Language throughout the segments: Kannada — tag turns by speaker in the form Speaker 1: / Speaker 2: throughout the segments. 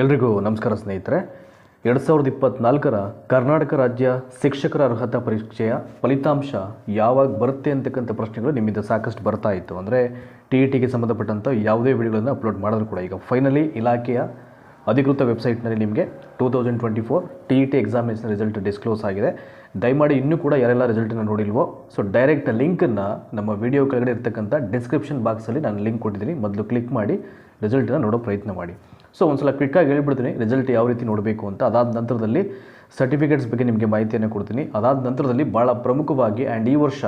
Speaker 1: ಎಲ್ರಿಗೂ ನಮಸ್ಕಾರ ಸ್ನೇಹಿತರೆ. ಎರಡು ಸಾವಿರದ ಇಪ್ಪತ್ನಾಲ್ಕರ ಕರ್ನಾಟಕ ರಾಜ್ಯ ಶಿಕ್ಷಕರ ಅರ್ಹತಾ ಪರೀಕ್ಷೆಯ ಫಲಿತಾಂಶ ಯಾವಾಗ ಬರುತ್ತೆ ಅಂತಕ್ಕಂಥ ಪ್ರಶ್ನೆಗಳು ನಿಮ್ಮಿಂದ ಸಾಕಷ್ಟು ಬರ್ತಾ ಇತ್ತು. ಅಂದರೆ ಟಿ ಇ ಟಿಗೆ ಸಂಬಂಧಪಟ್ಟಂಥ ಯಾವುದೇ ವಿಡಿಯೋಗಳನ್ನು ಅಪ್ಲೋಡ್ ಮಾಡಿದ್ರು ಕೂಡ. ಈಗ ಫೈನಲಿ ಇಲಾಖೆಯ ಅಧಿಕೃತ ವೆಬ್ಸೈಟ್ನಲ್ಲಿ ನಿಮಗೆ two thousand twenty four T E T examination result disclose ಆಗಿದೆ. ದಯಮಾಡಿ ಇನ್ನೂ ಕೂಡ ಯಾರೆಲ್ಲ ರಿಸಲ್ಟನ್ನು ನೋಡಿಲ್ವೋ ಸೊ ಡೈರೆಕ್ಟ್ ಲಿಂಕನ್ನು ನಮ್ಮ ವಿಡಿಯೋ ಕೆಳಗಡೆ ಇರ್ತಕ್ಕಂಥ ಡಿಸ್ಕ್ರಿಪ್ಷನ್ ಬಾಕ್ಸಲ್ಲಿ ನಾನು ಲಿಂಕ್ ಕೊಟ್ಟಿದ್ದೀನಿ. ಮೊದಲು ಕ್ಲಿಕ್ ಮಾಡಿ ರಿಸಲ್ಟನ್ನು ನೋಡೋ ಪ್ರಯತ್ನ ಮಾಡಿ. ಸೊ ಒಂದು ಸಲ ಕ್ವಿಕ್ಕಾಗಿ ಹೇಳ್ಬಿಡ್ತೀನಿ ರಿಸಲ್ಟ್ ಯಾವ ರೀತಿ ನೋಡಬೇಕು ಅಂತ. ಅದಾದ ನಂತರದಲ್ಲಿ ಸರ್ಟಿಫಿಕೇಟ್ಸ್ ಬಗ್ಗೆ ನಿಮಗೆ ಮಾಹಿತಿಯನ್ನು ಕೊಡ್ತೀನಿ. ಅದಾದ ನಂತರದಲ್ಲಿ ಭಾಳ ಪ್ರಮುಖವಾಗಿ ಆ್ಯಂಡ್ ಈ ವರ್ಷ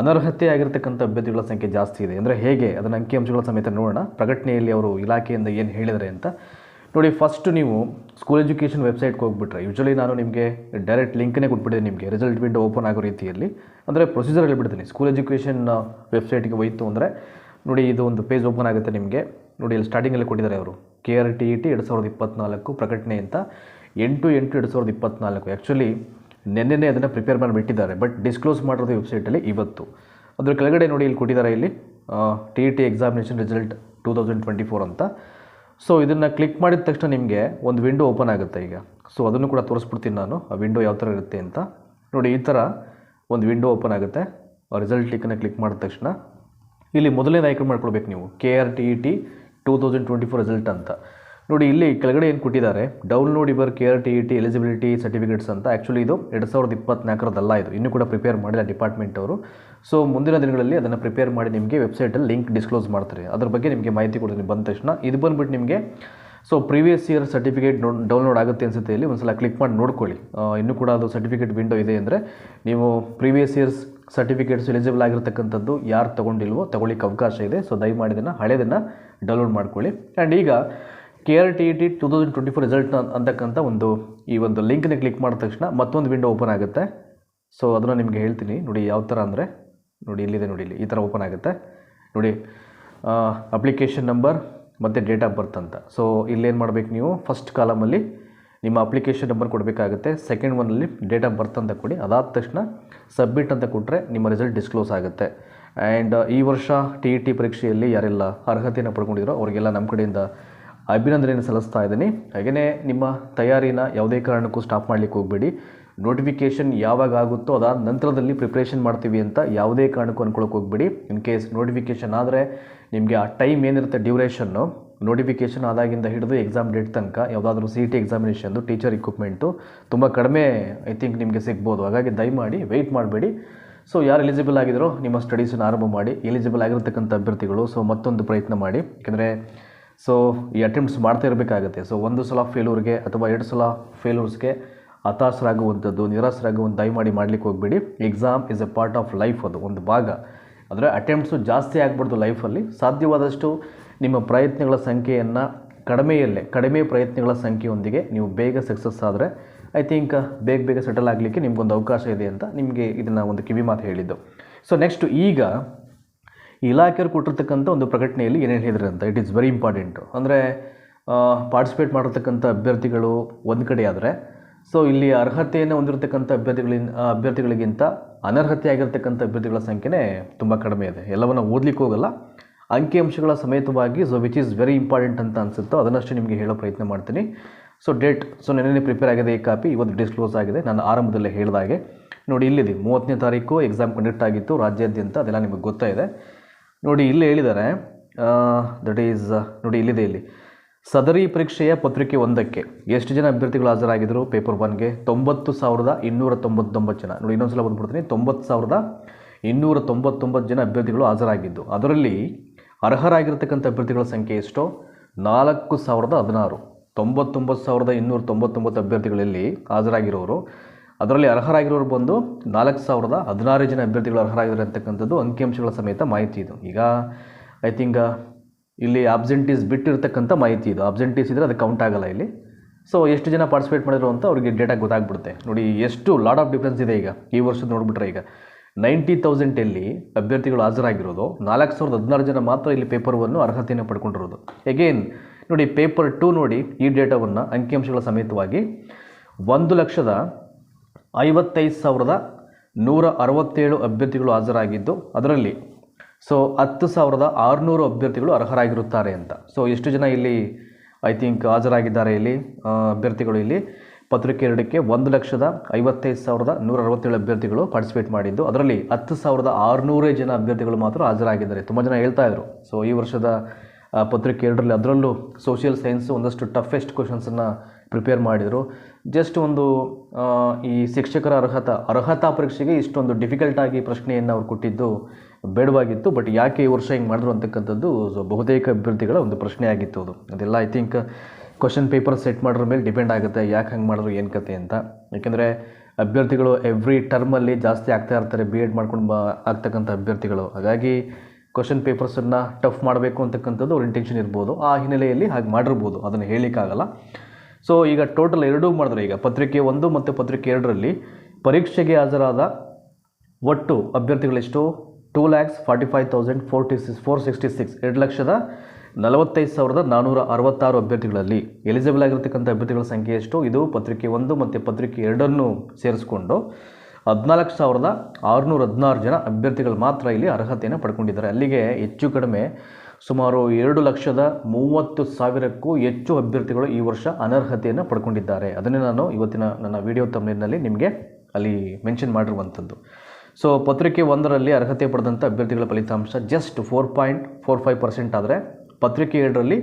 Speaker 1: ಅನರ್ಹತೆ ಆಗಿರ್ತಕ್ಕಂಥ ಅಭ್ಯರ್ಥಿಗಳ ಸಂಖ್ಯೆ ಜಾಸ್ತಿ ಇದೆ. ಅಂದರೆ ಹೇಗೆ? ಅದನ್ನು ಅಂಕಿಅಂಶಗಳ ಸಮೇತ ನೋಡೋಣ. ಪ್ರಕಟಣೆಯಲ್ಲಿ ಅವರು ಇಲಾಖೆಯಿಂದ ಏನು ಹೇಳಿದರೆ ಅಂತ. ನೋಡಿ ಫಸ್ಟ್ ನೀವು ಸ್ಕೂಲ್ ಎಜುಕೇಷನ್ ವೆಬ್ಸೈಟ್ಗೆ ಹೋಗ್ಬಿಟ್ರೆ ಯೂಶಲಿ ನಾನು ನಿಮಗೆ ಡೈರೆಕ್ಟ್ ಲಿಂಕ್ನೇ ಕೊಟ್ಬಿಟ್ಟಿದೆ ನಿಮಗೆ. ರಿಸಲ್ಟ್ ವಿಂಡೋ ಓಪನ್ ಆಗೋ ರೀತಿಯಲ್ಲಿ. ಅಂದರೆ ಪ್ರೊಸೀಜರ್ ಹೇಳ್ಬಿಡ್ತೀನಿ ಸ್ಕೂಲ್ ಎಜುಕೇಷನ್ ವೆಬ್ಸೈಟ್ಗೆ ಹೋಯಿತು ಅಂದರೆ, ನೋಡಿ, ಇದು ಒಂದು ಪೇಜ್ ಓಪನ್ ಆಗುತ್ತೆ ನಿಮಗೆ. ನೋಡಿ ಇಲ್ಲಿ ಸ್ಟಾರ್ಟಿಂಗಲ್ಲಿ ಕೊಟ್ಟಿದ್ದಾರೆ ಅವರು. K R T E T ಎರಡು ಸಾವಿರದ ಇಪ್ಪತ್ನಾಲ್ಕು ಪ್ರಕಟಣೆ ಅಂತ ಎಂಟು ಎಂಟು ಎರಡು ಸಾವಿರದ ಇಪ್ಪತ್ನಾಲ್ಕು. ಆ್ಯಕ್ಚುಲಿ ನಿನ್ನೆನೇ ಅದನ್ನು ಪ್ರಿಪೇರ್ ಮಾಡಿಬಿಟ್ಟಿದ್ದಾರೆ ಬಟ್ ಡಿಸ್ಕ್ಲೋಸ್ ಮಾಡಿರೋದು ವೆಬ್ಸೈಟಲ್ಲಿ ಇವತ್ತು. ಅದ್ರ ಕೆಳಗಡೆ ನೋಡಿ ಇಲ್ಲಿ ಕೊಟ್ಟಿದ್ದಾರೆ ಇಲ್ಲಿ T E T examination result two thousand twenty four ಅಂತ. ಸೊ ಇದನ್ನು ಕ್ಲಿಕ್ ಮಾಡಿದ ತಕ್ಷಣ ನಿಮಗೆ ಒಂದು ವಿಂಡೋ ಓಪನ್ ಆಗುತ್ತೆ ಈಗ. ಸೊ ಅದನ್ನು ಕೂಡ ತೋರಿಸ್ಬಿಡ್ತೀನಿ ನಾನು, ಆ ವಿಂಡೋ ಯಾವ ಥರ ಇರುತ್ತೆ ಅಂತ. ನೋಡಿ, ಈ ಥರ ಒಂದು ವಿಂಡೋ ಓಪನ್ ಆಗುತ್ತೆ ರಿಸಲ್ಟ್ ಲಿಕ್ಕನ್ನು ಕ್ಲಿಕ್ ಮಾಡಿದ ತಕ್ಷಣ. ಇಲ್ಲಿ ಮೊದಲನೇ ಆಯ್ಕೆ ಮಾಡ್ಕೊಳ್ಬೇಕು ನೀವು? K R T E T two thousand twenty four result ಅಂತ. ನೋಡಿ, ಇಲ್ಲಿ ಕೆಳಗಡೆ ಏನು ಕೊಟ್ಟಿದ್ದಾರೆ? Download ಇವರ್ K R T E T eligibility certificates ಅಂತ. ಆ್ಯಕ್ಚುಲಿ ಇದು ಎರಡು ಸಾವಿರದ ಇಪ್ಪತ್ನಾಲ್ಕರದಲ್ಲ ಇದು. ಇನ್ನೂ ಕೂಡ ಪ್ರಿಪೇರ್ ಮಾಡಿಲ್ಲ ಡಿಪಾರ್ಟ್ಮೆಂಟ್ ಅವರು. ಸೊ ಮುಂದಿನ ದಿನಗಳಲ್ಲಿ ಅದನ್ನು ಪ್ರಿಪೇರ್ ಮಾಡಿ ನಿಮಗೆ ವೆಬ್ಸೈಟಲ್ಲಿ ಲಿಂಕ್ ಡಿಸ್ಕ್ಲೋಸ್ ಮಾಡ್ತಾರೆ. ಅದ್ರ ಬಗ್ಗೆ ನಿಮಗೆ ಮಾಹಿತಿ ಕೊಡ್ತೀನಿ ಬಂದ ತಕ್ಷಣ. ಇದು ಬಂದ್ಬಿಟ್ಟು ನಿಮಗೆ so previous year certificate download ಆಗುತ್ತೆ ಅನಿಸುತ್ತೆ ಇಲ್ಲಿ. ಒಂದು ಸಲ ಕ್ಲಿಕ್ ಮಾಡಿ ನೋಡ್ಕೊಳ್ಳಿ. ಇನ್ನೂ ಕೂಡ ಅದು ಸರ್ಟಿಫಿಕೇಟ್ ವಿಂಡೋ ಇದೆ ಅಂದರೆ, ನೀವು ಪ್ರೀವಿಯಸ್ ಇಯರ್ಸ್ ಸರ್ಟಿಫಿಕೇಟ್ಸ್ ಎಲಿಜಿಬಲ್ ಆಗಿರ್ತಕ್ಕಂಥದ್ದು ಯಾರು ತೊಗೊಂಡಿಲ್ವೋ ತೊಗೊಳ್ಳಿಕ್ಕೆ ಅವಕಾಶ ಇದೆ. ಸೊ ದಯಮಾಡಿ ಇದನ್ನು ಹಳೆಯದನ್ನು ಡೌನ್ಲೋಡ್ ಮಾಡ್ಕೊಳ್ಳಿ. ಆ್ಯಂಡ್ ಈಗ K R T E T two thousand twenty four result ಅಂತಕ್ಕಂಥ ಒಂದು ಈ ಒಂದು ಲಿಂಕ್ನ ಕ್ಲಿಕ್ ಮಾಡಿದ ತಕ್ಷಣ ಮತ್ತೊಂದು ವಿಂಡೋ ಓಪನ್ ಆಗುತ್ತೆ. ಸೊ ಅದನ್ನು ನಿಮಗೆ ಹೇಳ್ತೀನಿ. ನೋಡಿ ಯಾವ ಥರ ಅಂದರೆ, ನೋಡಿ ಇಲ್ಲಿದೆ ನೋಡಿ ಇಲ್ಲಿ ಈ ಥರ ಓಪನ್ ಆಗುತ್ತೆ. ನೋಡಿ ಅಪ್ಲಿಕೇಶನ್ ನಂಬರ್ ಮತ್ತು ಡೇಟ್ ಆಫ್ ಬರ್ತ್ ಅಂತ. ಸೊ ಇಲ್ಲೇನು ಮಾಡಬೇಕು ನೀವು? ಫಸ್ಟ್ ಕಾಲಮಲ್ಲಿ ನಿಮ್ಮ ಅಪ್ಲಿಕೇಶನ್ ನಂಬರ್ ಕೊಡಬೇಕಾಗುತ್ತೆ. ಸೆಕೆಂಡ್ ಒನ್ನಲ್ಲಿ ಡೇಟ್ ಆಫ್ ಬರ್ತ್ ಅಂತ ಕೊಡಿ. ಅದಾದ ತಕ್ಷಣ ಸಬ್ಮಿಟ್ ಅಂತ ಕೊಟ್ಟರೆ ನಿಮ್ಮ ರಿಸಲ್ಟ್ ಡಿಸ್ಕ್ಲೋಸ್ ಆಗುತ್ತೆ. ಆ್ಯಂಡ್ ಈ ವರ್ಷ ಟಿ ಇ ಟಿ ಪರೀಕ್ಷೆಯಲ್ಲಿ ಯಾರೆಲ್ಲ ಅರ್ಹತೆಯನ್ನು ಪಡ್ಕೊಂಡಿರೋ ಅವರಿಗೆಲ್ಲ ನಮ್ಮ ಕಡೆಯಿಂದ ಅಭಿನಂದನೆಯನ್ನು ಸಲ್ಲಿಸ್ತಾ ಇದ್ದೀನಿ. ಹಾಗೆಯೇ ನಿಮ್ಮ ತಯಾರಿನ ಯಾವುದೇ ಕಾರಣಕ್ಕೂ ಸ್ಟಾಪ್ ಮಾಡಲಿಕ್ಕೆ ಹೋಗಬೇಡಿ. ನೋಟಿಫಿಕೇಷನ್ ಯಾವಾಗ ಆಗುತ್ತೋ ಅದಾದ ನಂತರದಲ್ಲಿ ಪ್ರಿಪ್ರೇಷನ್ ಮಾಡ್ತೀವಿ ಅಂತ ಯಾವುದೇ ಕಾರಣಕ್ಕೂ ಅನ್ಕೊಳಕ್ಕೆ ಹೋಗಬೇಡಿ. ಇನ್ ಕೇಸ್ ನೋಟಿಫಿಕೇಷನ್ ಆದರೆ ನಿಮಗೆ ಆ ಟೈಮ್ ಏನಿರುತ್ತೆ ಡ್ಯೂರೇಷನ್ನು ನೋಟಿಫಿಕೇಷನ್ ಆದಾಗಿಂದ ಹಿಡಿದು ಎಕ್ಸಾಮ್ ಡೇಟ್ ತನಕ ಯಾವುದಾದ್ರೂ ಸಿ ಟಿ ಎಕ್ಸಾಮಿನೇಷನ್ದು ಟೀಚರ್ ಇಕ್ವಿಪ್ಮೆಂಟು ತುಂಬ ಕಡಿಮೆ ಐ ಥಿಂಕ್ ನಿಮಗೆ ಸಿಗ್ಬೋದು. ಹಾಗಾಗಿ ದಯಮಾಡಿ ವೆಯ್ಟ್ ಮಾಡಬೇಡಿ. ಸೊ ಯಾರು ಎಲಿಜಿಬಲ್ ಆಗಿದ್ರೋ ನಿಮ್ಮ ಸ್ಟಡೀಸನ್ನು ಆರಂಭ ಮಾಡಿ. ಎಲಿಜಿಬಲ್ ಆಗಿರ್ತಕ್ಕಂಥ ಅಭ್ಯರ್ಥಿಗಳು ಸೊ ಮತ್ತೊಂದು ಪ್ರಯತ್ನ ಮಾಡಿ. ಯಾಕೆಂದರೆ ಸೊ ಈ ಅಟೆಂಪ್ಟ್ಸ್ ಮಾಡ್ತಾ ಇರಬೇಕಾಗುತ್ತೆ. ಸೊ ಒಂದು ಸಲ ಫೇಲೂರ್ಗೆ ಅಥವಾ ಎರಡು ಸಲ ಫೇಲೂರ್ಸ್ಗೆ ಹತಾಶರಾಗುವಂಥದ್ದು ನಿರಾಶರಾಗುವಂಥ ದಯಮಾಡಿ ಮಾಡಲಿಕ್ಕೆ ಹೋಗಬೇಡಿ. Exam is a part of life ಅದು, ಒಂದು ಭಾಗ. ಆದರೆ ಅಟೆಂಪ್ಟ್ಸು ಜಾಸ್ತಿ ಆಗ್ಬಾರ್ದು ಲೈಫಲ್ಲಿ ಸಾಧ್ಯವಾದಷ್ಟು ನಿಮ್ಮ ಪ್ರಯತ್ನಗಳ ಸಂಖ್ಯೆಯನ್ನು ಕಡಿಮೆಯಲ್ಲೇ, ಕಡಿಮೆ ಪ್ರಯತ್ನಗಳ ಸಂಖ್ಯೆಯೊಂದಿಗೆ ನೀವು ಬೇಗ ಸಕ್ಸಸ್ ಆದರೆ ಐ ಥಿಂಕ್ ಬೇಗ ಬೇಗ ಸೆಟಲ್ ಆಗಲಿಕ್ಕೆ ನಿಮಗೊಂದು ಅವಕಾಶ ಇದೆ ಅಂತ ನಿಮಗೆ ಇದನ್ನು ಒಂದು ಕಿವಿ ಮಾತು ಹೇಳಿದ್ದು. ಸೊ ನೆಕ್ಸ್ಟ್ ಈಗ ಇಲಾಖೆಯವರು ಕೊಟ್ಟಿರ್ತಕ್ಕಂಥ ಒಂದು ಪ್ರಕಟಣೆಯಲ್ಲಿ ಏನೇನು ಹೇಳಿದ್ರೆ ಅಂತ ಇಟ್ ಈಸ್ ವೆರಿ ಇಂಪಾರ್ಟೆಂಟು ಅಂದರೆ ಪಾರ್ಟಿಸಿಪೇಟ್ ಮಾಡಿರ್ತಕ್ಕಂಥ ಅಭ್ಯರ್ಥಿಗಳು ಒಂದು ಕಡೆ ಆದರೆ ಸೊ ಇಲ್ಲಿ ಅರ್ಹತೆಯನ್ನು ಹೊಂದಿರತಕ್ಕಂಥ ಅಭ್ಯರ್ಥಿಗಳಿಂದ ಅಭ್ಯರ್ಥಿಗಳಿಗಿಂತ ಅನರ್ಹತೆ ಆಗಿರ್ತಕ್ಕಂಥ ಅಭ್ಯರ್ಥಿಗಳ ಸಂಖ್ಯೆನೇ ತುಂಬ ಕಡಿಮೆ ಇದೆ. ಎಲ್ಲವನ್ನು ಓದಲಿಕ್ಕೆ ಹೋಗಲ್ಲ. ಅಂಕಿಅಂಶಗಳ ಸಮೇತವಾಗಿ so which is very important ಅಂತ ಅನಿಸುತ್ತೋ ಅದನ್ನಷ್ಟೇ ನಿಮಗೆ ಹೇಳೋ ಪ್ರಯತ್ನ ಮಾಡ್ತೀನಿ. ಸೊ ಡೇಟ್ ಸೊ ನೆನ್ನೆ ಪ್ರಿಪೇರ್ ಆಗಿದೆ ಈ ಕಾಪಿ ಇವತ್ತು ಡಿಸ್ಕ್ಲೋಸ್ ಆಗಿದೆ, ನಾನು ಆರಂಭದಲ್ಲೇ ಹೇಳಿದ ಹಾಗೆ. ನೋಡಿ ಇಲ್ಲಿದೆ ಮೂವತ್ತನೇ ತಾರೀಕು ಎಕ್ಸಾಮ್ ಕಂಡಕ್ಟ್ ಆಗಿತ್ತು, ರಾಜ್ಯಾದ್ಯಂತ ಅದೆಲ್ಲ ನಿಮಗೆ ಗೊತ್ತಾ ಇದೆ. ನೋಡಿ ಇಲ್ಲಿ ಹೇಳಿದ್ದಾರೆ ದಟ್ ಈಸ್ ನೋಡಿ ಇಲ್ಲಿದೆ ಇಲ್ಲಿ. ಸದರಿ ಪರೀಕ್ಷೆಯ ಪತ್ರಿಕೆ ಒಂದಕ್ಕೆ ಎಷ್ಟು ಜನ ಅಭ್ಯರ್ಥಿಗಳು ಹಾಜರಾಗಿದ್ದರು ಪೇಪರ್ ಒನ್ಗೆ ತೊಂಬತ್ತು ಸಾವಿರದ ಇನ್ನೂರ ತೊಂಬತ್ತೊಂಬತ್ತು ಜನ. ನೋಡಿ ಇನ್ನೊಂದು ಸಲ ಬಂದುಬಿಡ್ತೀನಿ, ತೊಂಬತ್ತು ಸಾವಿರದ ಇನ್ನೂರ ತೊಂಬತ್ತೊಂಬತ್ತು ಜನ ಅಭ್ಯರ್ಥಿಗಳು ಹಾಜರಾಗಿದ್ದು. ಅದರಲ್ಲಿ ಅರ್ಹರಾಗಿರ್ತಕ್ಕಂಥ ಅಭ್ಯರ್ಥಿಗಳ ಸಂಖ್ಯೆ ಎಷ್ಟೋ? ನಾಲ್ಕು ಸಾವಿರದ ಹದಿನಾರು. ತೊಂಬತ್ತೊಂಬತ್ತು ಸಾವಿರದ ಇನ್ನೂರ ತೊಂಬತ್ತೊಂಬತ್ತು ಅಭ್ಯರ್ಥಿಗಳಲ್ಲಿ ಹಾಜರಾಗಿರೋರು. ಅದರಲ್ಲಿ ಅರ್ಹರಾಗಿರೋರು ಬಂದು ನಾಲ್ಕು ಸಾವಿರದ ಹದಿನಾರು ಜನ ಅಭ್ಯರ್ಥಿಗಳು ಅರ್ಹರಾಗಿದ್ದಾರೆ ಅಂತಕ್ಕಂಥದ್ದು ಅಂಕಿಅಂಶಗಳ ಸಮೇತ ಮಾಹಿತಿ ಇದು. ಈಗ ಐ ಥಿಂಕ್ ಇಲ್ಲಿ ಆಬ್ಸೆಂಟೀಸ್ ಬಿಟ್ಟಿರ್ತಕ್ಕಂಥ ಮಾಹಿತಿ ಇದು. ಆಬ್ಸೆಂಟೀಸ್ ಇದ್ದರೆ ಅದು ಕೌಂಟ್ ಆಗಲ್ಲ ಇಲ್ಲಿ. ಸೊ ಎಷ್ಟು ಜನ ಪಾರ್ಟಿಸಿಪೇಟ್ ಮಾಡಿದ್ರು ಅಂತ ಅವ್ರಿಗೆ ಡೇಟಾ ಗೊತ್ತಾಗ್ಬಿಡುತ್ತೆ. ನೋಡಿ, ಎಷ್ಟು ಲಾಡ್ ಆಫ್ ಡಿಫ್ರೆನ್ಸ್ ಇದೆ ಈಗ. ಈ ವರ್ಷದ ನೋಡಿಬಿಟ್ರೆ ಈಗ. ನೈಂಟಿ ತೌಸಂಡಲ್ಲಿ ಅಭ್ಯರ್ಥಿಗಳು ಹಾಜರಾಗಿರೋದು. ನಾಲ್ಕು ಸಾವಿರದ ಹದಿನಾರು ಜನ ಮಾತ್ರ ಇಲ್ಲಿ ಪೇಪರ್ವನ್ನು ಅರ್ಹತೆಯನ್ನು ಪಡ್ಕೊಂಡಿರೋದು. ಎಗೇನ್ ನೋಡಿ ಪೇಪರ್ ಟು ನೋಡಿ ಈ ಡೇಟಾವನ್ನು ಅಂಕಿಅಂಶಗಳ ಸಮೇತವಾಗಿ ಒಂದು ಲಕ್ಷದ ಐವತ್ತೈದು ಸಾವಿರದ ನೂರ ಅರವತ್ತೇಳು ಅಭ್ಯರ್ಥಿಗಳು ಹಾಜರಾಗಿದ್ದು, ಅದರಲ್ಲಿ ಸೊ ಹತ್ತು ಸಾವಿರದ ಆರುನೂರು ಅಭ್ಯರ್ಥಿಗಳು ಅರ್ಹರಾಗಿರುತ್ತಾರೆ ಅಂತ. ಸೊ ಎಷ್ಟು ಜನ ಇಲ್ಲಿ ಐ ಥಿಂಕ್ ಹಾಜರಾಗಿದ್ದಾರೆ ಇಲ್ಲಿ ಅಭ್ಯರ್ಥಿಗಳು ಇಲ್ಲಿ? ಪತ್ರಿಕೆ ಎರಡಕ್ಕೆ ಒಂದು ಲಕ್ಷದ ಐವತ್ತೈದು ಸಾವಿರದ ನೂರ ಅರವತ್ತೇಳು ಅಭ್ಯರ್ಥಿಗಳು ಪಾರ್ಟಿಸಿಪೇಟ್ ಮಾಡಿದ್ದು, ಅದರಲ್ಲಿ ಹತ್ತು ಸಾವಿರದ ಆರುನೂರೇ ಜನ ಅಭ್ಯರ್ಥಿಗಳು ಮಾತ್ರ ಹಾಜರಾಗಿದ್ದಾರೆ. ತುಂಬ ಜನ ಹೇಳ್ತಾ ಇದ್ರು. ಸೊ ಈ ವರ್ಷದ ಪತ್ರಿಕೆ ಎರಡರಲ್ಲಿ ಅದರಲ್ಲೂ ಸೋಷಿಯಲ್ ಸೈನ್ಸ್ ಒಂದಷ್ಟು ಟಫೆಸ್ಟ್ ಕ್ವಶನ್ಸನ್ನು ಪ್ರಿಪೇರ್ ಮಾಡಿದರು. ಜಸ್ಟ್ ಒಂದು ಈ ಶಿಕ್ಷಕರ ಅರ್ಹತಾ ಅರ್ಹತಾ ಪರೀಕ್ಷೆಗೆ ಇಷ್ಟೊಂದು ಡಿಫಿಕಲ್ಟಾಗಿ ಪ್ರಶ್ನೆಯನ್ನು ಅವ್ರು ಕೊಟ್ಟಿದ್ದು ಬೇಡವಾಗಿತ್ತು. ಬಟ್ ಯಾಕೆ ಈ ವರ್ಷ ಹಿಂಗೆ ಮಾಡಿದ್ರು ಅಂತಕ್ಕಂಥದ್ದು, ಬಹುತೇಕ ಅಭ್ಯರ್ಥಿಗಳ ಒಂದು ಪ್ರಶ್ನೆ ಆಗಿತ್ತು ಅದು. ಅದೆಲ್ಲ I think question paper set ಮಾಡೋದ್ರ ಮೇಲೆ ಡಿಪೆಂಡ್ ಆಗುತ್ತೆ, ಯಾಕೆ ಹಂಗೆ ಮಾಡಿದ್ರು, ಏನು ಕತೆ ಅಂತ. ಯಾಕೆಂದರೆ ಅಭ್ಯರ್ಥಿಗಳು ಎವ್ರಿ ಟರ್ಮಲ್ಲಿ ಜಾಸ್ತಿ ಆಗ್ತಾ ಇರ್ತಾರೆ ಬಿ ಎಡ್ ಮಾಡ್ಕೊಂಡು ಬಾ, ಆಗ್ತಕ್ಕಂಥ ಅಭ್ಯರ್ಥಿಗಳು. ಹಾಗಾಗಿ ಕ್ವಶನ್ ಪೇಪರ್ಸನ್ನು ಟಫ್ ಮಾಡಬೇಕು ಅಂತಕ್ಕಂಥದ್ದು ಅವ್ರ ಇಂಟೆನ್ಷನ್ ಇರ್ಬೋದು. ಆ ಹಿನ್ನೆಲೆಯಲ್ಲಿ ಹಾಗೆ ಮಾಡಿರ್ಬೋದು, ಅದನ್ನು ಹೇಳಲಿಕ್ಕಾಗಲ್ಲ. ಸೊ ಈಗ ಟೋಟಲ್ ಎರಡೂ ಮಾಡಿದ್ರೆ, ಈಗ ಪತ್ರಿಕೆ ಒಂದು ಮತ್ತು ಪತ್ರಿಕೆ ಎರಡರಲ್ಲಿ ಪರೀಕ್ಷೆಗೆ ಹಾಜರಾದ ಒಟ್ಟು ಅಭ್ಯರ್ಥಿಗಳೆಷ್ಟು? Two lakhs forty five thousand forty six four sixty six ಎರಡು ಲಕ್ಷದ ನಲವತ್ತೈದು ಸಾವಿರದ ನಾನ್ನೂರ ಅರವತ್ತಾರು ಅಭ್ಯರ್ಥಿಗಳಲ್ಲಿ ಎಲಿಜಿಬಲ್ ಆಗಿರತಕ್ಕಂಥ ಅಭ್ಯರ್ಥಿಗಳ ಸಂಖ್ಯೆ ಎಷ್ಟು? ಇದು ಪತ್ರಿಕೆ ಒಂದು ಮತ್ತು ಪತ್ರಿಕೆ ಎರಡನ್ನು ಸೇರಿಸ್ಕೊಂಡು ಹದಿನಾಲ್ಕು ಸಾವಿರದ ಆರುನೂರ ಹದಿನಾರು ಜನ ಅಭ್ಯರ್ಥಿಗಳು ಮಾತ್ರ ಇಲ್ಲಿ ಅರ್ಹತೆಯನ್ನು ಪಡ್ಕೊಂಡಿದ್ದಾರೆ. ಅಲ್ಲಿಗೆ ಹೆಚ್ಚು ಕಡಿಮೆ ಸುಮಾರು ಎರಡು ಲಕ್ಷದ ಮೂವತ್ತು ಸಾವಿರಕ್ಕೂ ಹೆಚ್ಚು ಅಭ್ಯರ್ಥಿಗಳು ಈ ವರ್ಷ ಅನರ್ಹತೆಯನ್ನು ಪಡ್ಕೊಂಡಿದ್ದಾರೆ. ಅದನ್ನೇ ನಾನು ಇವತ್ತಿನ ನನ್ನ ವಿಡಿಯೋ ತಮ್ಮನಲ್ಲಿ ನಿಮಗೆ ಅಲ್ಲಿ ಮೆನ್ಷನ್ ಮಾಡಿರುವಂಥದ್ದು. ಸೊ ಪತ್ರಿಕೆ ಒಂದರಲ್ಲಿ ಅರ್ಹತೆ ಪಡೆದಂಥ ಅಭ್ಯರ್ಥಿಗಳ ಫಲಿತಾಂಶ just four point four five percent ಆದರೆ ಪತ್ರಿಕೆ ಎರಡರಲ್ಲಿ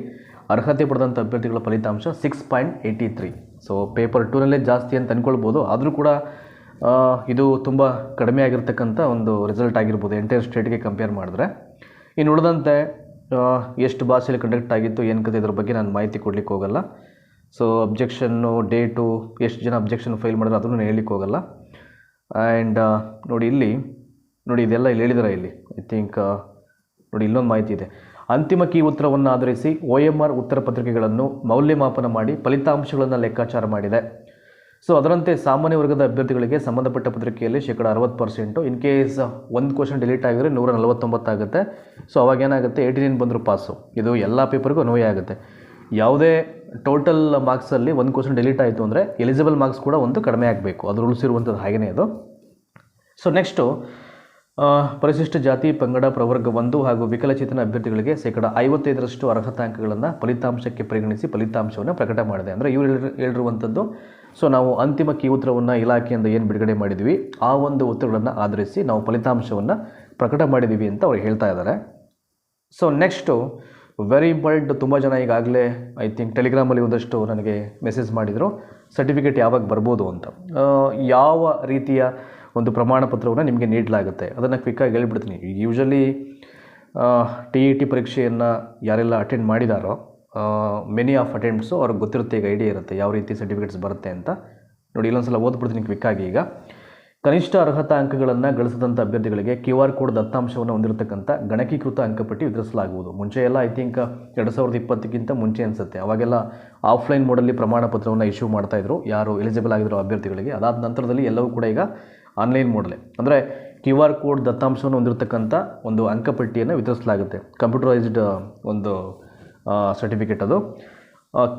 Speaker 1: ಅರ್ಹತೆ ಪಡೆದಂಥ ಅಭ್ಯರ್ಥಿಗಳ ಫಲಿತಾಂಶ six point eighty three so paper ಟೂನಲ್ಲೇ ಜಾಸ್ತಿ ಅಂತ ಅಂದ್ಕೊಳ್ಬೋದು ಆದರೂ ಕೂಡ ಇದು ತುಂಬ ಕಡಿಮೆ ಆಗಿರ್ತಕ್ಕಂಥ ಒಂದು ರಿಸಲ್ಟ್ ಆಗಿರ್ಬೋದು ಎಂಟೈರ್ ಸ್ಟೇಟ್ಗೆ ಕಂಪೇರ್ ಮಾಡಿದ್ರೆ. ಇನ್ನು ಉಳಿದಂತೆ ಎಷ್ಟು ಭಾಷೆಯಲ್ಲಿ ಕಂಡಕ್ಟ್ ಆಗಿತ್ತು, ಏನು ಕತೆ ಇದ್ರ ಬಗ್ಗೆ ನಾನು ಮಾಹಿತಿ ಕೊಡಲಿಕ್ಕೆ ಹೋಗಲ್ಲ. ಸೊ ಅಬ್ಜೆಕ್ಷನ್ನು ಡೇಟು ಎಷ್ಟು ಜನ ಅಬ್ಜೆಕ್ಷನ್ ಫೈಲ್ ಮಾಡಿದ್ರೆ ಅದನ್ನು ನಾನು ಹೇಳಲಿಕ್ಕೆ ಹೋಗಲ್ಲ. ಆ್ಯಂಡ್ ನೋಡಿ ಇಲ್ಲಿ, ನೋಡಿ ಇದೆಲ್ಲ ಇಲ್ಲಿ ಹೇಳಿದಾರೆ ಇಲ್ಲಿ. ಐ ಥಿಂಕ್ ನೋಡಿ ಇಲ್ಲೊಂದು ಮಾಹಿತಿ ಇದೆ. ಅಂತಿಮ ಕೀ ಉತ್ತರವನ್ನು ಆಧರಿಸಿ ಒ ಎಂ ಆರ್ ಉತ್ತರ ಪತ್ರಿಕೆಗಳನ್ನು ಮೌಲ್ಯಮಾಪನ ಮಾಡಿ ಫಲಿತಾಂಶಗಳನ್ನು ಲೆಕ್ಕಾಚಾರ ಮಾಡಿದೆ. ಸೊ ಅದರಂತೆ ಸಾಮಾನ್ಯ ವರ್ಗದ ಅಭ್ಯರ್ಥಿಗಳಿಗೆ ಸಂಬಂಧಪಟ್ಟ ಪತ್ರಿಕೆಯಲ್ಲಿ ಶೇಕಡ ಅರವತ್ತು ಪರ್ಸೆಂಟು, ಇನ್ ಕೇಸ್ ಒಂದು ಕ್ವಶನ್ ಡಿಲೀಟ್ ಆಗಿದ್ರೆ ನೂರ ನಲವತ್ತೊಂಬತ್ತಾಗುತ್ತೆ ಸೊ ಅವಾಗ ಏನಾಗುತ್ತೆ? ಏಯ್ಟಿ ಬಂದರೂ ಪಾಸು. ಇದು ಎಲ್ಲ ಪೇಪರ್ಗೂ ಅನ್ವಯ ಆಗುತ್ತೆ. ಯಾವುದೇ ಟೋಟಲ್ ಮಾರ್ಕ್ಸಲ್ಲಿ ಒಂದು ಕ್ವಶನ್ ಡಿಲೀಟ್ ಆಯಿತು ಅಂದರೆ ಎಲಿಜಿಬಲ್ ಮಾರ್ಕ್ಸ್ ಕೂಡ ಒಂದು ಕಡಿಮೆ ಆಗಬೇಕು. ಅದು ಉಳಿಸಿರುವಂಥದ್ದು ಹಾಗೆಯೇ ಅದು. ಸೊ ನೆಕ್ಸ್ಟು ಪರಿಶಿಷ್ಟ ಜಾತಿ, ಪಂಗಡ, ಪ್ರವರ್ಗ ಒಂದು ಹಾಗೂ ವಿಕಲಚೇತನ ಅಭ್ಯರ್ಥಿಗಳಿಗೆ ಶೇಕಡ ಐವತ್ತೈದರಷ್ಟು ಅರ್ಹತಾಂಕಗಳನ್ನು ಫಲಿತಾಂಶಕ್ಕೆ ಪರಿಗಣಿಸಿ ಫಲಿತಾಂಶವನ್ನು ಪ್ರಕಟ ಮಾಡಿದೆ. ಅಂದರೆ ಇವರು ಹೇಳಿರ್- ಹೇಳಿರುವಂಥದ್ದು, ಸೊ ನಾವು ಅಂತಿಮ ಕೀ ಉತ್ತರವನ್ನು ಇಲಾಖೆಯಿಂದ ಏನು ಬಿಡುಗಡೆ ಮಾಡಿದ್ವಿ, ಆ ಒಂದು ಉತ್ತರಗಳನ್ನು ಆಧರಿಸಿ ನಾವು ಫಲಿತಾಂಶವನ್ನು ಪ್ರಕಟ ಮಾಡಿದ್ದೀವಿ ಅಂತ ಅವ್ರು ಹೇಳ್ತಾ ಇದ್ದಾರೆ. ಸೊ ನೆಕ್ಸ್ಟು ವೆರಿ ಇಂಪಾರ್ಟೆಂಟ್ ತುಂಬ ಜನ ಈಗಾಗಲೇ ಐ ಥಿಂಕ್ ಟೆಲಿಗ್ರಾಮಲ್ಲಿ ಒಂದಷ್ಟು ನನಗೆ ಮೆಸೇಜ್ ಮಾಡಿದರು ಸರ್ಟಿಫಿಕೇಟ್ ಯಾವಾಗ ಬರ್ಬೋದು ಅಂತ. ಯಾವ ರೀತಿಯ ಒಂದು ಪ್ರಮಾಣ ಪತ್ರವನ್ನು ನಿಮಗೆ ನೀಡಲಾಗುತ್ತೆ. ಅದನ್ನು ಕ್ವಿಕ್ಕಾಗಿ ಹೇಳ್ಬಿಡ್ತೀನಿ. ಯೂಶಲಿ ಟಿ ಇ ಟಿ ಪರೀಕ್ಷೆಯನ್ನು ಯಾರೆಲ್ಲ ಅಟೆಂಡ್ ಮಾಡಿದಾರೋ ಮೆನಿ ಆಫ್ ಅಟೆಂಪ್ಟ್ಸು ಅವ್ರಿಗೆ ಗೊತ್ತಿರುತ್ತೆ ಈಗ ಐಡಿಯಾ ಇರುತ್ತೆ, ಯಾವ ರೀತಿ ಸರ್ಟಿಫಿಕೇಟ್ಸ್ ಬರುತ್ತೆ ಅಂತ. ನೋಡಿ, ಇಲ್ಲೊಂದ್ಸಲ ಓದ್ಬಿಡ್ತೀನಿ ಕ್ವಿಕ್ಕಾಗಿ ಈಗ. ಕನಿಷ್ಠ ಅರ್ಹತಾ ಅಂಕಗಳನ್ನು ಗಳಿಸಿದಂಥ ಅಭ್ಯರ್ಥಿಗಳಿಗೆ ಕ್ಯೂ ಆರ್ ಕೋಡ್ ದತ್ತಾಂಶವನ್ನು ಹೊಂದಿರತಕ್ಕಂಥ ಗಣಕೀಕೃತ ಅಂಕಪಟ್ಟಿ ವಿತರಿಸಲಾಗುವುದು. ಮುಂಚೆ ಎಲ್ಲ ಐ ಥಿಂಕ್ ಎರಡು ಸಾವಿರದ ಇಪ್ಪತ್ತಕ್ಕಿಂತ ಮುಂಚೆ ಅನಿಸುತ್ತೆ. ಅವಾಗೆಲ್ಲ ಆಫ್ಲೈನ್ ಮೋಡಲ್ಲಿ ಪ್ರಮಾಣ ಪತ್ರವನ್ನು ಇಶ್ಯೂ ಮಾಡ್ತಾಯಿದ್ರು ಯಾರು ಎಲಿಜಿಬಲ್ ಆಗಿದ್ರು ಅಭ್ಯರ್ಥಿಗಳಿಗೆ. ಅದಾದ ನಂತರದಲ್ಲಿ ಎಲ್ಲವೂ ಕೂಡ ಈಗ ಆನ್ಲೈನ್ ಮೋಡಲೆ. ಅಂದರೆ ಕ್ಯೂ ಆರ್ ಕೋಡ್ ದತ್ತಾಂಶವನ್ನು ಹೊಂದಿರತಕ್ಕಂಥ ಒಂದು ಅಂಕಪಟ್ಟಿಯನ್ನು ವಿತರಿಸಲಾಗುತ್ತೆ. ಕಂಪ್ಯೂಟರೈಸ್ಡ್ ಒಂದು ಸರ್ಟಿಫಿಕೇಟ್ ಅದು.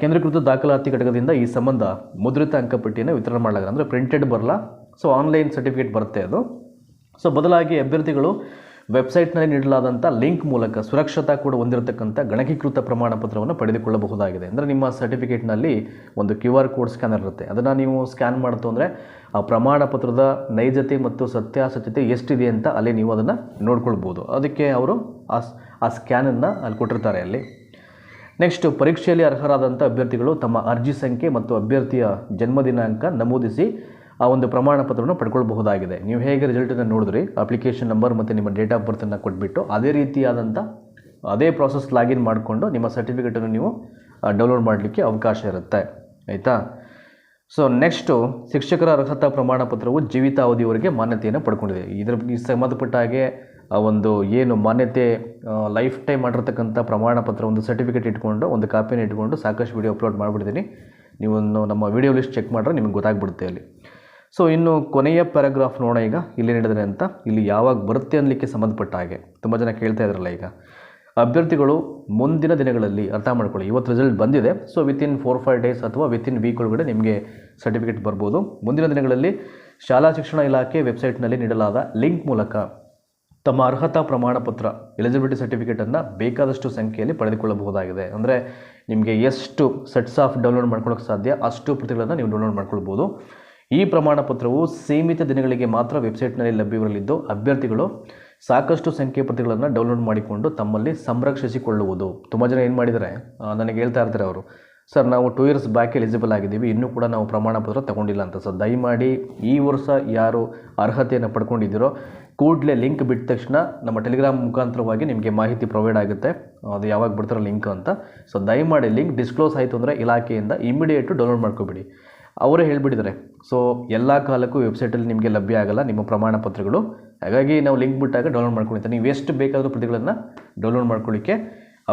Speaker 1: ಕೇಂದ್ರೀಕೃತ ದಾಖಲಾತಿ ಘಟಕದಿಂದ ಈ ಸಂಬಂಧ ಮುದ್ರಿತ ಅಂಕಪಟ್ಟಿಯನ್ನು ವಿತರಣೆ ಮಾಡಲಾಗಿದೆ. ಅಂದರೆ ಪ್ರಿಂಟೆಡ್ ಬರಲ್ಲ ಸೊ ಆನ್ಲೈನ್ ಸರ್ಟಿಫಿಕೇಟ್ ಬರುತ್ತೆ ಅದು. ಸೊ ಬದಲಾಗಿ ಅಭ್ಯರ್ಥಿಗಳು ವೆಬ್ಸೈಟ್ನಲ್ಲಿ ನೀಡಲಾದಂಥ ಲಿಂಕ್ ಮೂಲಕ ಸುರಕ್ಷತಾ ಕೂಡ ಹೊಂದಿರತಕ್ಕಂಥ ಗಣಕೀಕೃತ ಪ್ರಮಾಣ ಪತ್ರವನ್ನು ಪಡೆದುಕೊಳ್ಳಬಹುದಾಗಿದೆ. ಅಂದರೆ ನಿಮ್ಮ ಸರ್ಟಿಫಿಕೇಟ್ನಲ್ಲಿ ಒಂದು ಕ್ಯೂ ಆರ್ ಕೋಡ್ ಸ್ಕ್ಯಾನರ್ ಇರುತ್ತೆ. ಅದನ್ನು ನೀವು ಸ್ಕ್ಯಾನ್ ಮಾಡ್ತು ಅಂದರೆ ಆ ಪ್ರಮಾಣ ಪತ್ರದ ನೈಜತೆ ಮತ್ತು ಸತ್ಯಾಸತ್ಯತೆ ಎಷ್ಟಿದೆ ಅಂತ ಅಲ್ಲಿ ನೀವು ಅದನ್ನು ನೋಡ್ಕೊಳ್ಬೋದು ಅದಕ್ಕೆ ಅವರು ಆ ಆ ಸ್ಕ್ಯಾನನ್ನು ಅಲ್ಲಿ ಕೊಟ್ಟಿರ್ತಾರೆ ಅಲ್ಲಿ. ನೆಕ್ಸ್ಟ್ ಪರೀಕ್ಷೆಯಲ್ಲಿ ಅರ್ಹರಾದಂಥ ಅಭ್ಯರ್ಥಿಗಳು ತಮ್ಮ ಅರ್ಜಿ ಸಂಖ್ಯೆ ಮತ್ತು ಅಭ್ಯರ್ಥಿಯ ಜನ್ಮದಿನಾಂಕ ನಮೂದಿಸಿ ಆ ಒಂದು ಪ್ರಮಾಣ ಪತ್ರವನ್ನು ಪಡ್ಕೊಳ್ಬಹುದಾಗಿದೆ. ನೀವು ಹೇಗೆ ರಿಸಲ್ಟನ್ನು ನೋಡಿದ್ರಿ ಅಪ್ಲಿಕೇಶನ್ ನಂಬರ್ ಮತ್ತು ನಿಮ್ಮ ಡೇಟ್ ಆಫ್ ಬರ್ತನ್ನು ಕೊಟ್ಬಿಟ್ಟು ಅದೇ ರೀತಿಯಾದಂಥ ಅದೇ ಪ್ರಾಸೆಸ್ ಲಾಗಿನ್ ಮಾಡಿಕೊಂಡು ನಿಮ್ಮ ಸರ್ಟಿಫಿಕೇಟನ್ನು ನೀವು ಡೌನ್ಲೋಡ್ ಮಾಡಲಿಕ್ಕೆ ಅವಕಾಶ ಇರುತ್ತೆ. ಆಯಿತಾ? ಸೊ ನೆಕ್ಸ್ಟು ಶಿಕ್ಷಕರ ಅರ್ಹತಾ ಪ್ರಮಾಣ ಪತ್ರವು ಜೀವಿತಾವಧಿಯವರೆಗೆ ಮಾನ್ಯತೆಯನ್ನು ಪಡ್ಕೊಂಡಿದೆ. ಇದರ ಈ ಸಂಬಂಧಪಟ್ಟ ಹಾಗೆ ಒಂದು ಏನು ಮಾನ್ಯತೆ ಲೈಫ್ ಟೈಮ್ ಮಾಡಿರ್ತಕ್ಕಂಥ ಪ್ರಮಾಣ ಪತ್ರ ಒಂದು ಸರ್ಟಿಫಿಕೇಟ್ ಇಟ್ಕೊಂಡು, ಒಂದು ಕಾಪಿನ ಇಟ್ಕೊಂಡು ಸಾಕಷ್ಟು ವೀಡಿಯೋ ಅಪ್ಲೋಡ್ ಮಾಡಿಬಿಡ್ತೀನಿ. ನೀವು ನಮ್ಮ ವಿಡಿಯೋ ಲಿಸ್ಟ್ ಚೆಕ್ ಮಾಡಿದ್ರೆ ನಿಮಗೆ ಗೊತ್ತಾಗ್ಬಿಡುತ್ತೆ ಅಲ್ಲಿ. ಸೊ ಇನ್ನು ಕೊನೆಯ ಪ್ಯಾರಾಗ್ರಾಫ್ ನೋಡೋಣ ಈಗ. ಇಲ್ಲಿ ನೀಡಿದರೆ ಅಂತ ಇಲ್ಲಿ ಯಾವಾಗ ಬರುತ್ತೆ ಅನ್ನಲಿಕ್ಕೆ ಸಂಬಂಧಪಟ್ಟ ಹಾಗೆ. ತುಂಬ ಜನ ಕೇಳ್ತಾ ಇದ್ರಲ್ಲ ಈಗ. ಅಭ್ಯರ್ಥಿಗಳು ಮುಂದಿನ ದಿನಗಳಲ್ಲಿ ಅರ್ಥ ಮಾಡ್ಕೊಳ್ಳಿ. ಇವತ್ತು ರಿಸಲ್ಟ್ ಬಂದಿದೆ. So within four five days ಅಥವಾ ವಿತಿನ್ ವೀಕ್ ಒಳಗಡೆ ನಿಮಗೆ ಸರ್ಟಿಫಿಕೇಟ್ ಬರ್ಬೋದು. ಮುಂದಿನ ದಿನಗಳಲ್ಲಿ ಶಾಲಾ ಶಿಕ್ಷಣ ಇಲಾಖೆ ವೆಬ್ಸೈಟ್ನಲ್ಲಿ ನೀಡಲಾದ ಲಿಂಕ್ ಮೂಲಕ ತಮ್ಮ ಅರ್ಹತಾ ಪ್ರಮಾಣ ಪತ್ರ ಎಲಿಜಿಬಿಲಿಟಿ ಸರ್ಟಿಫಿಕೇಟನ್ನು ಬೇಕಾದಷ್ಟು ಸಂಖ್ಯೆಯಲ್ಲಿ ಪಡೆದುಕೊಳ್ಳಬಹುದಾಗಿದೆ. ಅಂದರೆ ನಿಮಗೆ ಎಷ್ಟು ಸೆಟ್ಸ್ ಆಫ್ ಡೌನ್ಲೋಡ್ ಮಾಡ್ಕೊಳ್ಳೋಕ್ಕೆ ಸಾಧ್ಯ, ಅಷ್ಟು ಪ್ರತಿಗಳನ್ನು ನೀವು ಡೌನ್ಲೋಡ್ ಮಾಡ್ಕೊಳ್ಬೋದು. ಈ ಪ್ರಮಾಣ ಪತ್ರವು ಸೀಮಿತ ದಿನಗಳಿಗೆ ಮಾತ್ರ ವೆಬ್ಸೈಟ್ನಲ್ಲಿ ಲಭ್ಯವಿರಲಿದ್ದು, ಅಭ್ಯರ್ಥಿಗಳು ಸಾಕಷ್ಟು ಸಂಖ್ಯೆ ಪ್ರತಿಗಳನ್ನು ಡೌನ್ಲೋಡ್ ಮಾಡಿಕೊಂಡು ತಮ್ಮಲ್ಲಿ ಸಂರಕ್ಷಿಸಿಕೊಳ್ಳುವುದು. ತುಂಬ ಜನ ಏನು ಮಾಡಿದ್ದಾರೆ? ನನಗೆ ಹೇಳ್ತಾ ಇರ್ತಾರೆ ಅವರು. ಸರ್, ನಾವು ಟೂ ಇಯರ್ಸ್ ಬ್ಯಾಕ್ ಎಲಿಜಿಬಲ್ ಆಗಿದ್ದೀವಿ. ಇನ್ನೂ ಕೂಡ ನಾವು ಪ್ರಮಾಣ ಪತ್ರ ತಗೊಂಡಿಲ್ಲ ಅಂತ. ಸರ್, ದಯಮಾಡಿ ಈ ವರ್ಷ ಯಾರು ಅರ್ಹತೆಯನ್ನು ಪಡ್ಕೊಂಡಿದ್ದೀರೋ, ಕೂಡಲೇ ಲಿಂಕ್ ಬಿಟ್ಟ ತಕ್ಷಣ ನಮ್ಮ ಟೆಲಿಗ್ರಾಮ್ ಮುಖಾಂತರವಾಗಿ ನಿಮಗೆ ಮಾಹಿತಿ ಪ್ರೊವೈಡ್ ಆಗುತ್ತೆ. ಅದು ಯಾವಾಗ ಬಿಡ್ತಾರೋ ಲಿಂಕ್ ಅಂತ. ಸೊ ದಯಮಾಡಿ ಲಿಂಕ್ ಡಿಸ್ಕ್ಲೋಸ್ ಆಯಿತು ಅಂದರೆ ಇಲಾಖೆಯಿಂದ ಇಮಿಡಿಯೇಟು ಡೌನ್ಲೋಡ್ ಮಾಡ್ಕೊಬಿಡಿ. ಅವರೇ ಹೇಳಿಬಿಟ್ಟಿದ್ದಾರೆ. ಸೊ ಎಲ್ಲ ಕಾಲಕ್ಕೂ ವೆಬ್ಸೈಟಲ್ಲಿ ನಿಮಗೆ ಲಭ್ಯ ಆಗಲ್ಲ ನಿಮ್ಮ ಪ್ರಮಾಣ ಪತ್ರಗಳು. ಹಾಗಾಗಿ ನಾವು ಲಿಂಕ್ ಬಿಟ್ಟಾಗ ಡೌನ್ಲೋಡ್ ಮಾಡ್ಕೊಳ್ತೀವಿ ನೀವು ಎಷ್ಟು ಬೇಕಾದರೂ ಪ್ರತಿಗಳನ್ನು ಡೌನ್ಲೋಡ್ ಮಾಡ್ಕೊಳ್ಳಿಕ್ಕೆ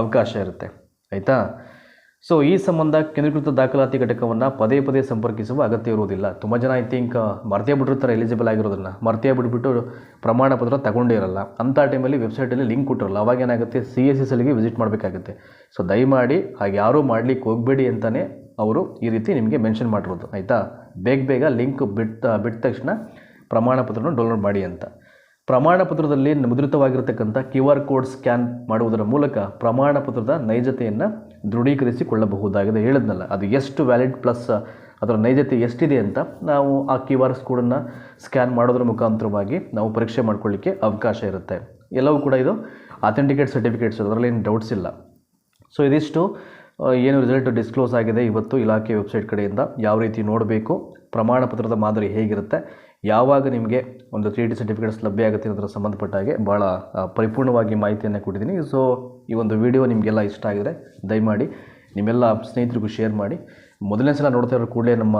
Speaker 1: ಅವಕಾಶ ಇರುತ್ತೆ. ಆಯಿತಾ? ಸೊ ಈ ಸಂಬಂಧ ಕೇಂದ್ರೀಕೃತ ದಾಖಲಾತಿ ಘಟಕವನ್ನು ಪದೇ ಪದೇ ಸಂಪರ್ಕಿಸುವ ಅಗತ್ಯ ಇರುವುದಿಲ್ಲ. ತುಂಬ ಜನ ಐ ಥಿಂಕ್ ಮರ್ತೇ ಬಿಟ್ಟಿರ್ತಾರೆ ಎಲಿಜಿಬಲ್ ಆಗಿರೋದನ್ನು ಮರ್ತೇ ಬಿಟ್ಬಿಟ್ಟು ಪ್ರಮಾಣ ಪತ್ರ ತಗೊಂಡೇ ಇರಲ್ಲ. ಅಂಥ ಟೈಮಲ್ಲಿ ವೆಬ್ಸೈಟಲ್ಲಿ ಲಿಂಕ್ ಕೊಟ್ಟಿರಲ್ಲ. ಅವಾಗ ಏನಾಗುತ್ತೆ? ಸಿ ಎಸ್ ಎಸ್ ಎಲ್ಗೆ ವಿಸಿಟ್ ಮಾಡಬೇಕಾಗುತ್ತೆ. ಸೊ ದಯಮಾಡಿ ಹಾಗೆ ಯಾರೂ ಮಾಡಲಿಕ್ಕೆ ಹೋಗಬೇಡಿ ಅಂತಲೇ ಅವರು ಈ ರೀತಿ ನಿಮಗೆ ಮೆನ್ಷನ್ ಮಾಡಿರೋದು, ಆಯಿತಾ? ಬೇಗ ಬೇಗ ಲಿಂಕ್ ಬಿಟ್ಟ ಬಿಟ್ಟ ತಕ್ಷಣ ಪ್ರಮಾಣ ಪತ್ರನ ಡೌನ್ಲೋಡ್ ಮಾಡಿ ಅಂತ. ಪ್ರಮಾಣ ಪತ್ರದಲ್ಲಿ ಮುದ್ರಿತವಾಗಿರತಕ್ಕಂಥ ಕ್ಯೂ ಆರ್ ಕೋಡ್ ಸ್ಕ್ಯಾನ್ ಮಾಡುವುದರ ಮೂಲಕ ಪ್ರಮಾಣ ಪತ್ರದ ನೈಜತೆಯನ್ನು ದೃಢೀಕರಿಸಿಕೊಳ್ಳಬಹುದಾಗಿದೆ. ಹೇಳಿದ್ನಲ್ಲ, ಅದು ಎಷ್ಟು ವ್ಯಾಲಿಡ್ ಪ್ಲಸ್ ಅದರ ನೈಜತೆ ಎಷ್ಟಿದೆ ಅಂತ ನಾವು ಆ ಕ್ಯೂ ಆರ್ ಕೋಡನ್ನು ಸ್ಕ್ಯಾನ್ ಮಾಡೋದ್ರ ಮುಖಾಂತರವಾಗಿ ನಾವು ಪರೀಕ್ಷೆ ಮಾಡ್ಕೊಳ್ಳಿಕ್ಕೆ ಅವಕಾಶ ಇರುತ್ತೆ. ಎಲ್ಲವೂ ಕೂಡ ಇದು ಅಥೆಂಟಿಕೇಟ್ ಸರ್ಟಿಫಿಕೇಟ್ಸ್ ಅದರಲ್ಲಿ ಏನು ಡೌಟ್ಸ್ ಇಲ್ಲ. ಸೊ ಇದಿಷ್ಟು ಏನು ರಿಸಲ್ಟ್ ಡಿಸ್ಕ್ಲೋಸ್ ಆಗಿದೆ ಇವತ್ತು ಇಲಾಖೆ ವೆಬ್ಸೈಟ್ ಕಡೆಯಿಂದ, ಯಾವ ರೀತಿ ನೋಡಬೇಕು ಪ್ರಮಾಣ ಪತ್ರದ ಮಾದರಿ ಹೇಗಿರುತ್ತೆ, ಯಾವಾಗ ನಿಮಗೆ ಒಂದು ತ್ರೀ ಡಿ ಸರ್ಟಿಫಿಕೇಟ್ಸ್ ಲಭ್ಯ ಆಗುತ್ತೆ ಅನ್ನೋದ್ರ ಸಂಬಂಧಪಟ್ಟ ಹಾಗೆ ಭಾಳ ಪರಿಪೂರ್ಣವಾಗಿ ಮಾಹಿತಿಯನ್ನು ಕೊಟ್ಟಿದ್ದೀನಿ. ಸೊ ಈ ಒಂದು ವಿಡಿಯೋ ನಿಮಗೆಲ್ಲ ಇಷ್ಟ ಆಗಿದೆ ದಯಮಾಡಿ ನಿಮ್ಮೆಲ್ಲ ಸ್ನೇಹಿತರಿಗೂ ಶೇರ್ ಮಾಡಿ. ಮೊದಲನೇ ಸಲ ನೋಡ್ತಾ ಇರೋ ಕೂಡಲೇ ನಮ್ಮ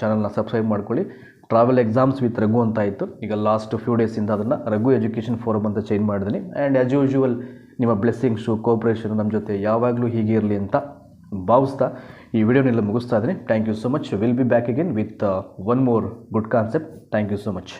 Speaker 1: ಚಾನಲ್ನ ಸಬ್ಸ್ಕ್ರೈಬ್ ಮಾಡ್ಕೊಳ್ಳಿ. ಟ್ರಾವೆಲ್ ಎಕ್ಸಾಮ್ಸ್ ವಿತ್ ರಘು ಅಂತ ಇತ್ತು ಈಗ ಲಾಸ್ಟ್ ಫ್ಯೂ ಡೇಸಿಂದ ಅದನ್ನು ರಘು ಎಜುಕೇಷನ್ ಫೋರಮ್ ಅಂತ ಚೇಂಜ್ ಮಾಡಿದ್ದೀನಿ ಆ್ಯಂಡ್ ಆ್ಯಸ್ ಯೂಶುವಲ್ ನಿಮ್ಮ ಬ್ಲೆಸ್ಸಿಂಗ್ಸು ಕೋಪ್ರೇಷನ್ ನಮ್ಮ ಜೊತೆ ಯಾವಾಗಲೂ ಹೀಗೆ ಇರಲಿ ಅಂತ ಭಾವಿಸ್ತಾ ಈ ವಿಡಿಯೋನೆಲ್ಲ ಮುಗಿಸ್ತಾ ಇದ್ದೀನಿ thank you so much will be back again with one more good concept thank you so much